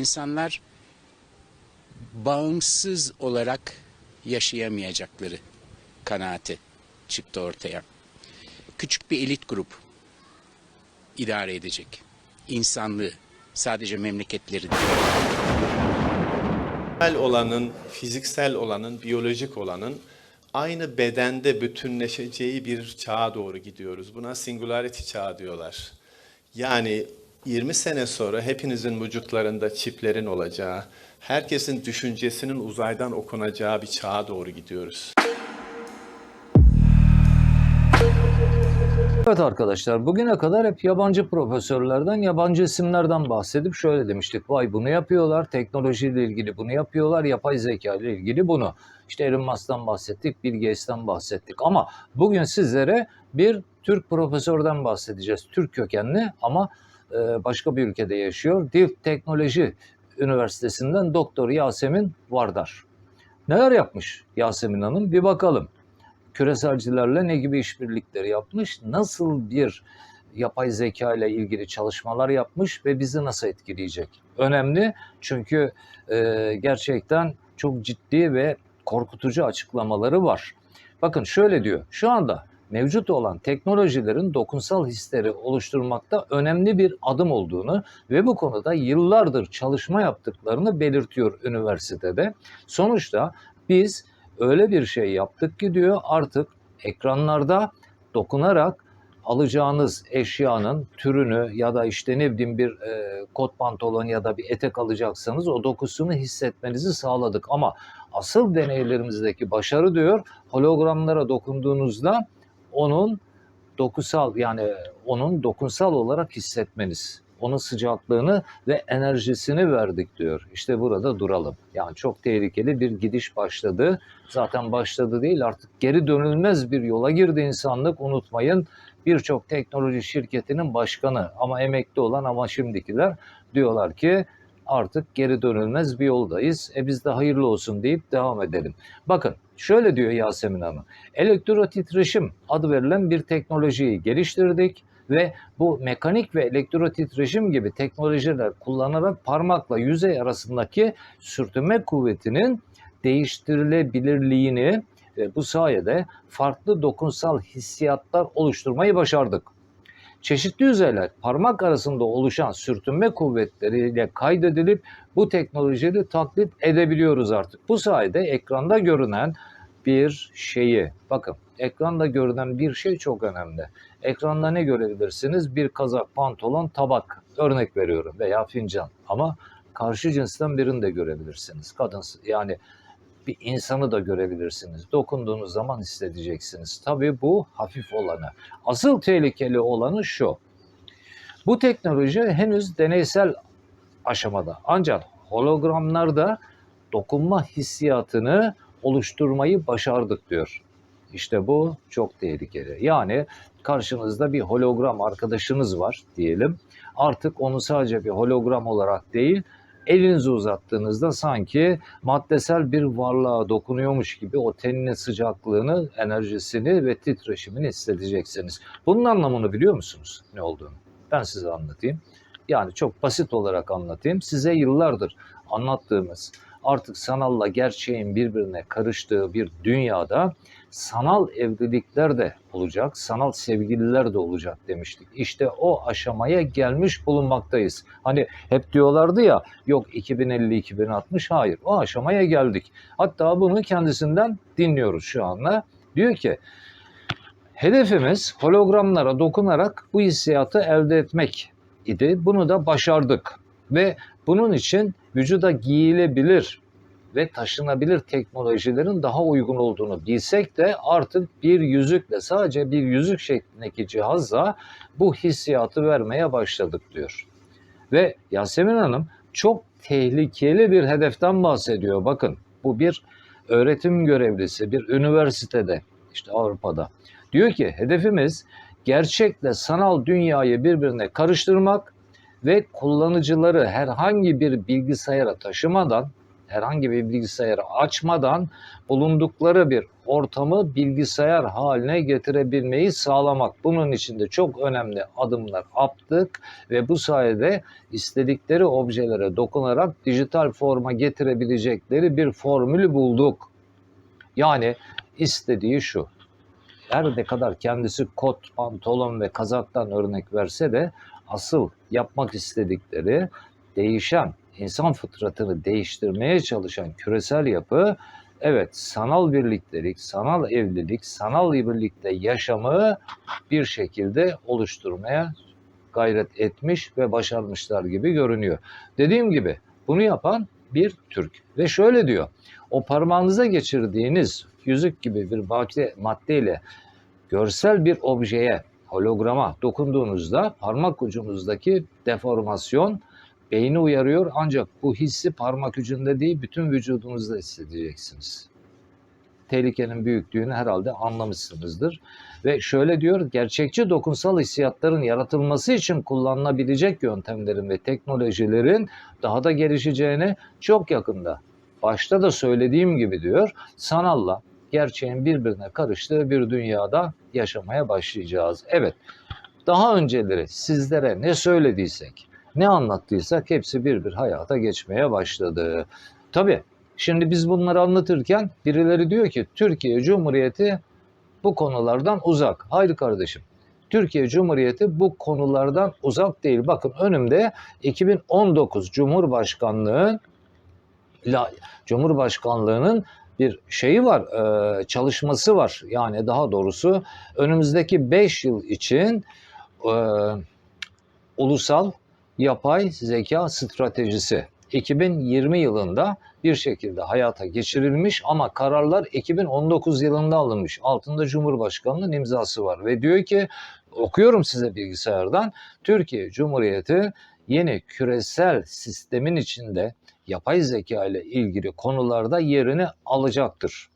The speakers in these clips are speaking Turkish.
İnsanlar bağımsız olarak yaşayamayacakları kanaati çıktı ortaya. Küçük bir elit grup idare edecek. İnsanlığı, sadece memleketleri değil. Fiziksel olanın, fiziksel olanın, biyolojik olanın aynı bedende bütünleşeceği bir çağa doğru gidiyoruz. Buna singularity çağı diyorlar. Yani 20 sene sonra hepinizin vücutlarında çiplerin olacağı, herkesin düşüncesinin uzaydan okunacağı bir çağa doğru gidiyoruz. Evet arkadaşlar bugüne kadar hep yabancı profesörlerden, yabancı isimlerden bahsedip şöyle demiştik. Vay bunu yapıyorlar, teknolojiyle ilgili bunu yapıyorlar, yapay zeka ile ilgili bunu. İşte Elon Musk'tan bahsettik, Bill Gates'ten bahsettik. Ama bugün sizlere bir Türk profesörden bahsedeceğiz. Türk kökenli ama e, başka bir ülkede yaşıyor. Dilk Teknoloji Üniversitesi'nden Doktor Yasemin Vardar. Neler yapmış Yasemin Hanım? Bir bakalım küreselcilerle ne gibi işbirlikleri yapmış, nasıl bir yapay zeka ile ilgili çalışmalar yapmış ve bizi nasıl etkileyecek? Önemli çünkü e, gerçekten çok ciddi ve korkutucu açıklamaları var. Bakın şöyle diyor, şu anda mevcut olan teknolojilerin dokunsal hisleri oluşturmakta önemli bir adım olduğunu ve bu konuda yıllardır çalışma yaptıklarını belirtiyor üniversitede. Sonuçta biz öyle bir şey yaptık ki diyor artık ekranlarda dokunarak alacağınız eşyanın türünü ya da işte ne bileyim bir e, kot pantolon ya da bir etek alacaksanız o dokusunu hissetmenizi sağladık. Ama asıl deneylerimizdeki başarı diyor hologramlara dokunduğunuzda onun dokusal yani onun dokunsal olarak hissetmeniz. Onun sıcaklığını ve enerjisini verdik diyor. İşte burada duralım. Yani çok tehlikeli bir gidiş başladı. Zaten başladı değil artık geri dönülmez bir yola girdi insanlık. Unutmayın birçok teknoloji şirketinin başkanı ama emekli olan ama şimdikiler diyorlar ki artık geri dönülmez bir yoldayız. E biz de hayırlı olsun deyip devam edelim. Bakın şöyle diyor Yasemin Hanım. Elektrotitreşim adı verilen bir teknolojiyi geliştirdik ve bu mekanik ve elektrotitreşim gibi teknolojiler kullanarak parmakla yüzey arasındaki sürtünme kuvvetinin değiştirilebilirliğini ve bu sayede farklı dokunsal hissiyatlar oluşturmayı başardık. Çeşitli yüzeyler parmak arasında oluşan sürtünme kuvvetleriyle kaydedilip bu teknolojileri taklit edebiliyoruz artık. Bu sayede ekranda görünen bir şeyi, bakın ekranda görünen bir şey çok önemli. Ekranda ne görebilirsiniz? Bir kazak, pantolon, tabak örnek veriyorum veya fincan. Ama karşı cinsten birini de görebilirsiniz. Kadın yani bir insanı da görebilirsiniz. Dokunduğunuz zaman hissedeceksiniz. Tabii bu hafif olanı. Asıl tehlikeli olanı şu. Bu teknoloji henüz deneysel aşamada. Ancak hologramlarda dokunma hissiyatını oluşturmayı başardık diyor. İşte bu çok tehlikeli. Yani karşınızda bir hologram arkadaşınız var diyelim. Artık onu sadece bir hologram olarak değil, elinizi uzattığınızda sanki maddesel bir varlığa dokunuyormuş gibi o teninin sıcaklığını, enerjisini ve titreşimini hissedeceksiniz. Bunun anlamını biliyor musunuz ne olduğunu? Ben size anlatayım. Yani çok basit olarak anlatayım. Size yıllardır anlattığımız artık sanalla gerçeğin birbirine karıştığı bir dünyada sanal evlilikler de olacak, sanal sevgililer de olacak demiştik. İşte o aşamaya gelmiş bulunmaktayız. Hani hep diyorlardı ya yok 2050-2060 hayır o aşamaya geldik. Hatta bunu kendisinden dinliyoruz şu anda. Diyor ki hedefimiz hologramlara dokunarak bu hissiyatı elde etmek idi. Bunu da başardık ve bunun için vücuda giyilebilir ve taşınabilir teknolojilerin daha uygun olduğunu bilsek de artık bir yüzükle sadece bir yüzük şeklindeki cihazla bu hissiyatı vermeye başladık diyor. Ve Yasemin Hanım çok tehlikeli bir hedeften bahsediyor. Bakın bu bir öğretim görevlisi bir üniversitede işte Avrupa'da. Diyor ki hedefimiz gerçekle sanal dünyayı birbirine karıştırmak ve kullanıcıları herhangi bir bilgisayara taşımadan, herhangi bir bilgisayarı açmadan bulundukları bir ortamı bilgisayar haline getirebilmeyi sağlamak. Bunun için de çok önemli adımlar attık ve bu sayede istedikleri objelere dokunarak dijital forma getirebilecekleri bir formülü bulduk. Yani istediği şu. Her ne kadar kendisi kot, pantolon ve kazaktan örnek verse de asıl yapmak istedikleri değişen, insan fıtratını değiştirmeye çalışan küresel yapı evet sanal birliktelik, sanal evlilik, sanal birlikte yaşamı bir şekilde oluşturmaya gayret etmiş ve başarmışlar gibi görünüyor. Dediğim gibi bunu yapan bir Türk ve şöyle diyor. O parmağınıza geçirdiğiniz yüzük gibi bir madde, maddeyle görsel bir objeye, holograma dokunduğunuzda parmak ucunuzdaki deformasyon beyni uyarıyor ancak bu hissi parmak ucunda değil bütün vücudunuzda hissedeceksiniz. Tehlikenin büyüklüğünü herhalde anlamışsınızdır. Ve şöyle diyor, gerçekçi dokunsal hissiyatların yaratılması için kullanılabilecek yöntemlerin ve teknolojilerin daha da gelişeceğine çok yakında. Başta da söylediğim gibi diyor, sanalla gerçeğin birbirine karıştığı bir dünyada yaşamaya başlayacağız. Evet, daha önceleri sizlere ne söylediysek, ne anlattıysak hepsi bir bir hayata geçmeye başladı. Tabii şimdi biz bunları anlatırken birileri diyor ki Türkiye Cumhuriyeti bu konulardan uzak. Hayır kardeşim. Türkiye Cumhuriyeti bu konulardan uzak değil. Bakın önümde 2019 Cumhurbaşkanlığı Cumhurbaşkanlığının bir şeyi var, e, çalışması var. Yani daha doğrusu önümüzdeki 5 yıl için e, ulusal yapay zeka stratejisi 2020 yılında bir şekilde hayata geçirilmiş ama kararlar 2019 yılında alınmış. Altında Cumhurbaşkanı'nın imzası var ve diyor ki okuyorum size bilgisayardan Türkiye Cumhuriyeti yeni küresel sistemin içinde yapay zeka ile ilgili konularda yerini alacaktır.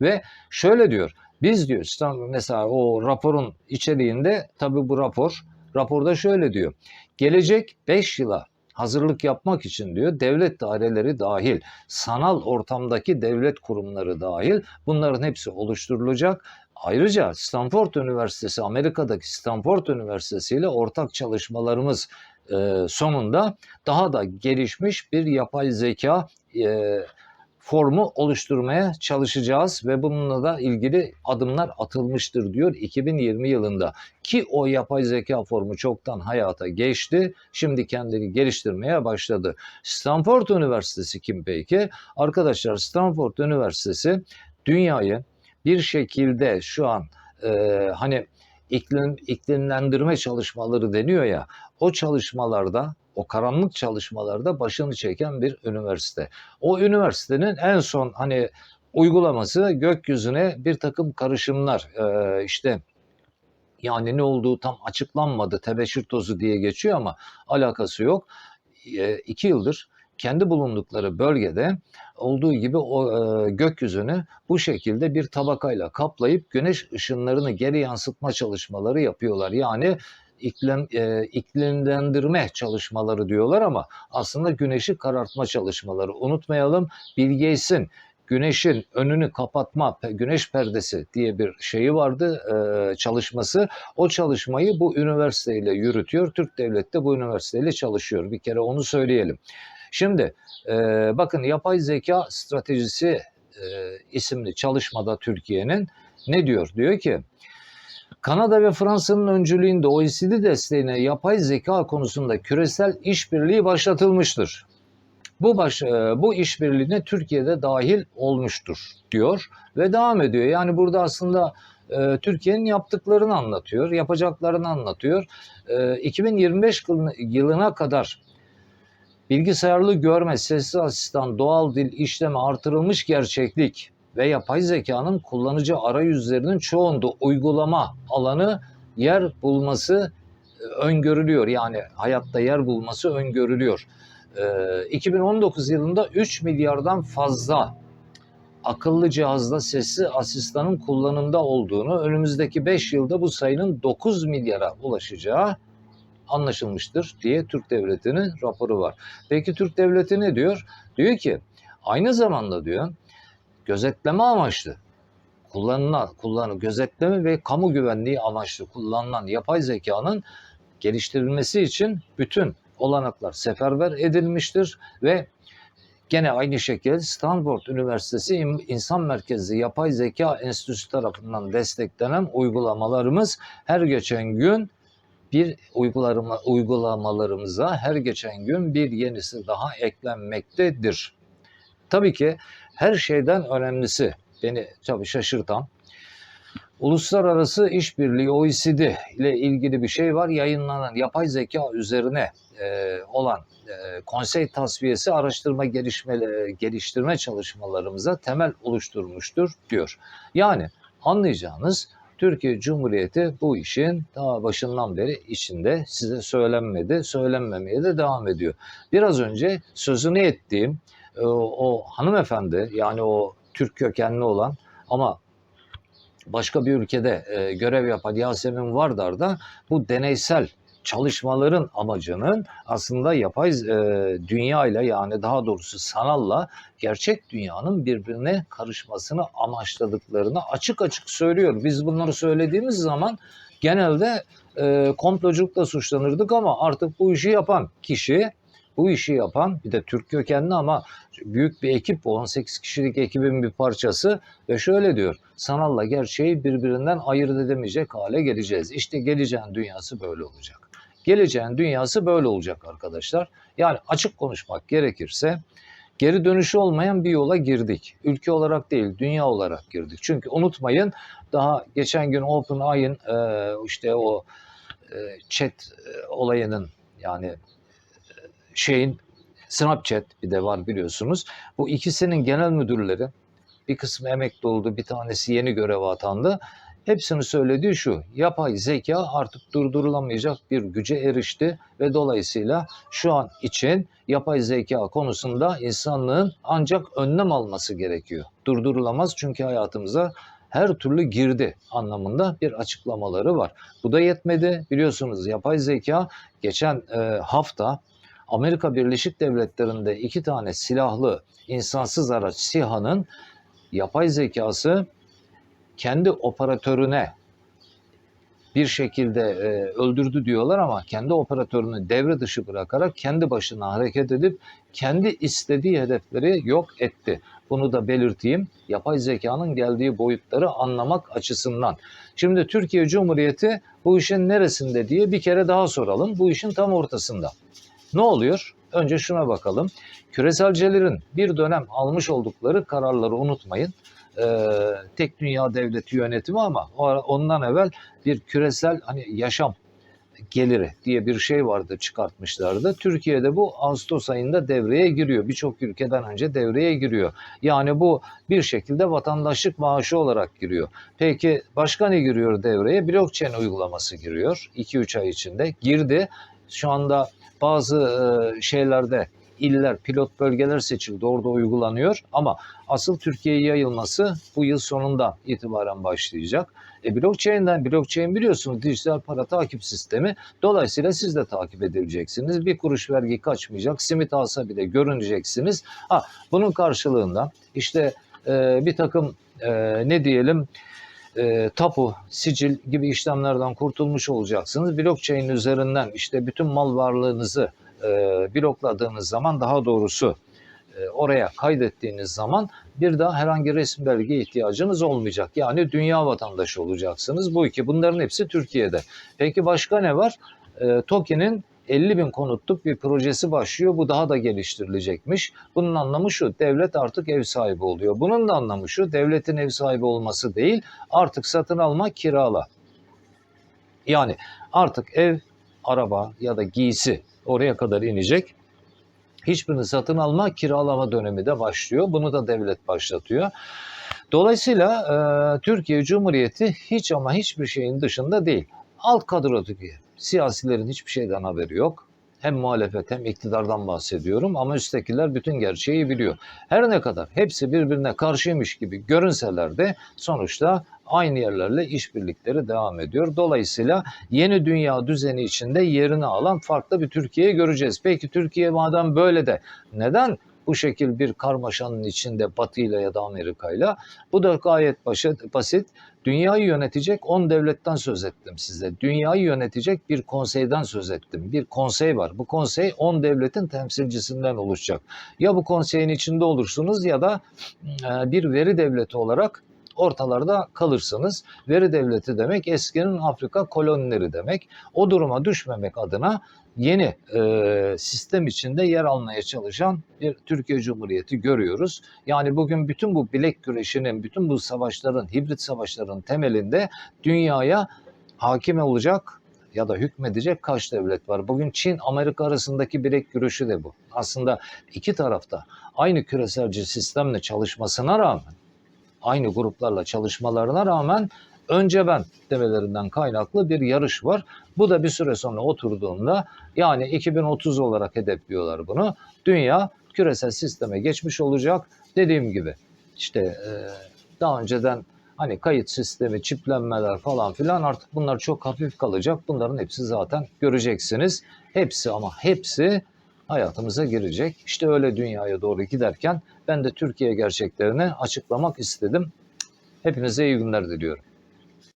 Ve şöyle diyor biz diyor mesela o raporun içeriğinde tabi bu rapor raporda şöyle diyor. Gelecek 5 yıla hazırlık yapmak için diyor devlet daireleri dahil, sanal ortamdaki devlet kurumları dahil bunların hepsi oluşturulacak. Ayrıca Stanford Üniversitesi, Amerika'daki Stanford Üniversitesi ile ortak çalışmalarımız e, sonunda daha da gelişmiş bir yapay zeka e, formu oluşturmaya çalışacağız ve bununla da ilgili adımlar atılmıştır diyor 2020 yılında. Ki o yapay zeka formu çoktan hayata geçti. Şimdi kendini geliştirmeye başladı. Stanford Üniversitesi kim peki? Arkadaşlar Stanford Üniversitesi dünyayı bir şekilde şu an e, hani iklim iklimlendirme çalışmaları deniyor ya o çalışmalarda o karanlık çalışmalarda başını çeken bir üniversite. O üniversitenin en son hani uygulaması gökyüzüne bir takım karışımlar e, işte yani ne olduğu tam açıklanmadı tebeşir tozu diye geçiyor ama alakası yok. E, iki yıldır kendi bulundukları bölgede olduğu gibi o e, gökyüzünü bu şekilde bir tabakayla kaplayıp güneş ışınlarını geri yansıtma çalışmaları yapıyorlar. Yani iklim e, iklimlendirme çalışmaları diyorlar ama aslında güneşi karartma çalışmaları. Unutmayalım Bill güneşin önünü kapatma, güneş perdesi diye bir şeyi vardı e, çalışması. O çalışmayı bu üniversiteyle yürütüyor. Türk Devleti de bu üniversiteyle çalışıyor. Bir kere onu söyleyelim. Şimdi e, bakın yapay zeka stratejisi e, isimli çalışmada Türkiye'nin ne diyor? Diyor ki Kanada ve Fransa'nın öncülüğünde OECD desteğine yapay zeka konusunda küresel işbirliği başlatılmıştır. Bu baş, e, bu işbirliğine Türkiye'de dahil olmuştur diyor ve devam ediyor. Yani burada aslında e, Türkiye'nin yaptıklarını anlatıyor, yapacaklarını anlatıyor. E, 2025 yılına kadar bilgisayarlı görme, sesli asistan, doğal dil işleme artırılmış gerçeklik ve yapay zekanın kullanıcı arayüzlerinin çoğunda uygulama alanı yer bulması e, öngörülüyor. Yani hayatta yer bulması öngörülüyor. Ee, 2019 yılında 3 milyardan fazla akıllı cihazda sesli asistanın kullanımda olduğunu, önümüzdeki 5 yılda bu sayının 9 milyara ulaşacağı anlaşılmıştır diye Türk Devleti'nin raporu var. Peki Türk Devleti ne diyor? Diyor ki aynı zamanda diyor gözetleme amaçlı kullanılan, kullanı gözetleme ve kamu güvenliği amaçlı kullanılan yapay zekanın geliştirilmesi için bütün olanaklar seferber edilmiştir ve gene aynı şekilde Stanford Üniversitesi İnsan Merkezli Yapay Zeka Enstitüsü tarafından desteklenen uygulamalarımız her geçen gün bir uygulama, uygulamalarımıza her geçen gün bir yenisi daha eklenmektedir. Tabii ki her şeyden önemlisi beni tabii şaşırtan Uluslararası İşbirliği OECD ile ilgili bir şey var. Yayınlanan yapay zeka üzerine e, olan e, konsey tasfiyesi araştırma gelişme, geliştirme çalışmalarımıza temel oluşturmuştur diyor. Yani anlayacağınız Türkiye Cumhuriyeti bu işin daha başından beri içinde size söylenmedi, söylenmemeye de devam ediyor. Biraz önce sözünü ettiğim e, o hanımefendi yani o Türk kökenli olan ama başka bir ülkede e, görev yapan Yasemin Vardar da bu deneysel çalışmaların amacının aslında yapay e, dünya ile yani daha doğrusu sanalla gerçek dünyanın birbirine karışmasını amaçladıklarını açık açık söylüyor. Biz bunları söylediğimiz zaman genelde e, komploculukla suçlanırdık ama artık bu işi yapan kişi bu işi yapan bir de Türk kökenli ama büyük bir ekip bu 18 kişilik ekibin bir parçası ve şöyle diyor sanalla gerçeği birbirinden ayırt edemeyecek hale geleceğiz. İşte geleceğin dünyası böyle olacak. Geleceğin dünyası böyle olacak arkadaşlar. Yani açık konuşmak gerekirse geri dönüşü olmayan bir yola girdik. Ülke olarak değil, dünya olarak girdik. Çünkü unutmayın daha geçen gün OpenAI'ın e, işte o chat olayının yani şeyin Snapchat bir de var biliyorsunuz. Bu ikisinin genel müdürleri bir kısmı emekli oldu, bir tanesi yeni göreve atandı. Hepsinin söylediği şu, yapay zeka artık durdurulamayacak bir güce erişti ve dolayısıyla şu an için yapay zeka konusunda insanlığın ancak önlem alması gerekiyor. Durdurulamaz çünkü hayatımıza her türlü girdi anlamında bir açıklamaları var. Bu da yetmedi. Biliyorsunuz yapay zeka geçen e, hafta Amerika Birleşik Devletleri'nde iki tane silahlı insansız araç SİHA'nın yapay zekası kendi operatörüne bir şekilde e, öldürdü diyorlar ama kendi operatörünü devre dışı bırakarak kendi başına hareket edip kendi istediği hedefleri yok etti. Bunu da belirteyim. Yapay zekanın geldiği boyutları anlamak açısından. Şimdi Türkiye Cumhuriyeti bu işin neresinde diye bir kere daha soralım. Bu işin tam ortasında. Ne oluyor? Önce şuna bakalım. Küreselcilerin bir dönem almış oldukları kararları unutmayın. Ee, tek dünya devleti yönetimi ama ondan evvel bir küresel hani yaşam geliri diye bir şey vardı çıkartmışlardı. Türkiye'de bu Ağustos ayında devreye giriyor. Birçok ülkeden önce devreye giriyor. Yani bu bir şekilde vatandaşlık maaşı olarak giriyor. Peki başka ne giriyor devreye? Blockchain uygulaması giriyor. 2-3 ay içinde girdi. Şu anda bazı e, şeylerde iller, pilot bölgeler seçildi. Orada uygulanıyor. Ama asıl Türkiye'ye yayılması bu yıl sonunda itibaren başlayacak. E blockchain'den, blockchain biliyorsunuz dijital para takip sistemi. Dolayısıyla siz de takip edileceksiniz. Bir kuruş vergi kaçmayacak. Simit alsa bile görüneceksiniz. Ha, bunun karşılığında işte e, bir takım e, ne diyelim e, tapu, sicil gibi işlemlerden kurtulmuş olacaksınız. Blockchain üzerinden işte bütün mal varlığınızı e, blokladığınız zaman daha doğrusu e, oraya kaydettiğiniz zaman bir daha herhangi resmi belge ihtiyacınız olmayacak. Yani dünya vatandaşı olacaksınız. Bu iki bunların hepsi Türkiye'de. Peki başka ne var? E, TOKİ'nin 50 bin konutluk bir projesi başlıyor. Bu daha da geliştirilecekmiş. Bunun anlamı şu, devlet artık ev sahibi oluyor. Bunun da anlamı şu, devletin ev sahibi olması değil, artık satın alma, kirala. Yani artık ev, araba ya da giysi oraya kadar inecek. Hiçbirini satın alma, kiralama dönemi de başlıyor. Bunu da devlet başlatıyor. Dolayısıyla e, Türkiye Cumhuriyeti hiç ama hiçbir şeyin dışında değil. Alt kadrodaki siyasilerin hiçbir şeyden haberi yok. Hem muhalefet hem iktidardan bahsediyorum ama üsttekiler bütün gerçeği biliyor. Her ne kadar hepsi birbirine karşıymış gibi görünseler de sonuçta aynı yerlerle işbirlikleri devam ediyor. Dolayısıyla yeni dünya düzeni içinde yerini alan farklı bir Türkiye göreceğiz. Peki Türkiye madem böyle de neden bu şekil bir karmaşanın içinde Batı ile ya da Amerika ile. Bu da gayet basit. Dünyayı yönetecek 10 devletten söz ettim size. Dünyayı yönetecek bir konseyden söz ettim. Bir konsey var. Bu konsey 10 devletin temsilcisinden oluşacak. Ya bu konseyin içinde olursunuz ya da e, bir veri devleti olarak ortalarda kalırsınız. Veri devleti demek eskinin Afrika kolonileri demek. O duruma düşmemek adına yeni e, sistem içinde yer almaya çalışan bir Türkiye Cumhuriyeti görüyoruz. Yani bugün bütün bu bilek güreşinin, bütün bu savaşların, hibrit savaşların temelinde dünyaya hakim olacak ya da hükmedecek kaç devlet var? Bugün Çin Amerika arasındaki bilek güreşi de bu. Aslında iki tarafta aynı küreselci sistemle çalışmasına rağmen aynı gruplarla çalışmalarına rağmen önce ben demelerinden kaynaklı bir yarış var. Bu da bir süre sonra oturduğunda yani 2030 olarak hedefliyorlar bunu. Dünya küresel sisteme geçmiş olacak. Dediğim gibi işte e, daha önceden hani kayıt sistemi, çiplenmeler falan filan artık bunlar çok hafif kalacak. Bunların hepsi zaten göreceksiniz. Hepsi ama hepsi hayatımıza girecek. İşte öyle dünyaya doğru giderken ben de Türkiye gerçeklerini açıklamak istedim. Hepinize iyi günler diliyorum.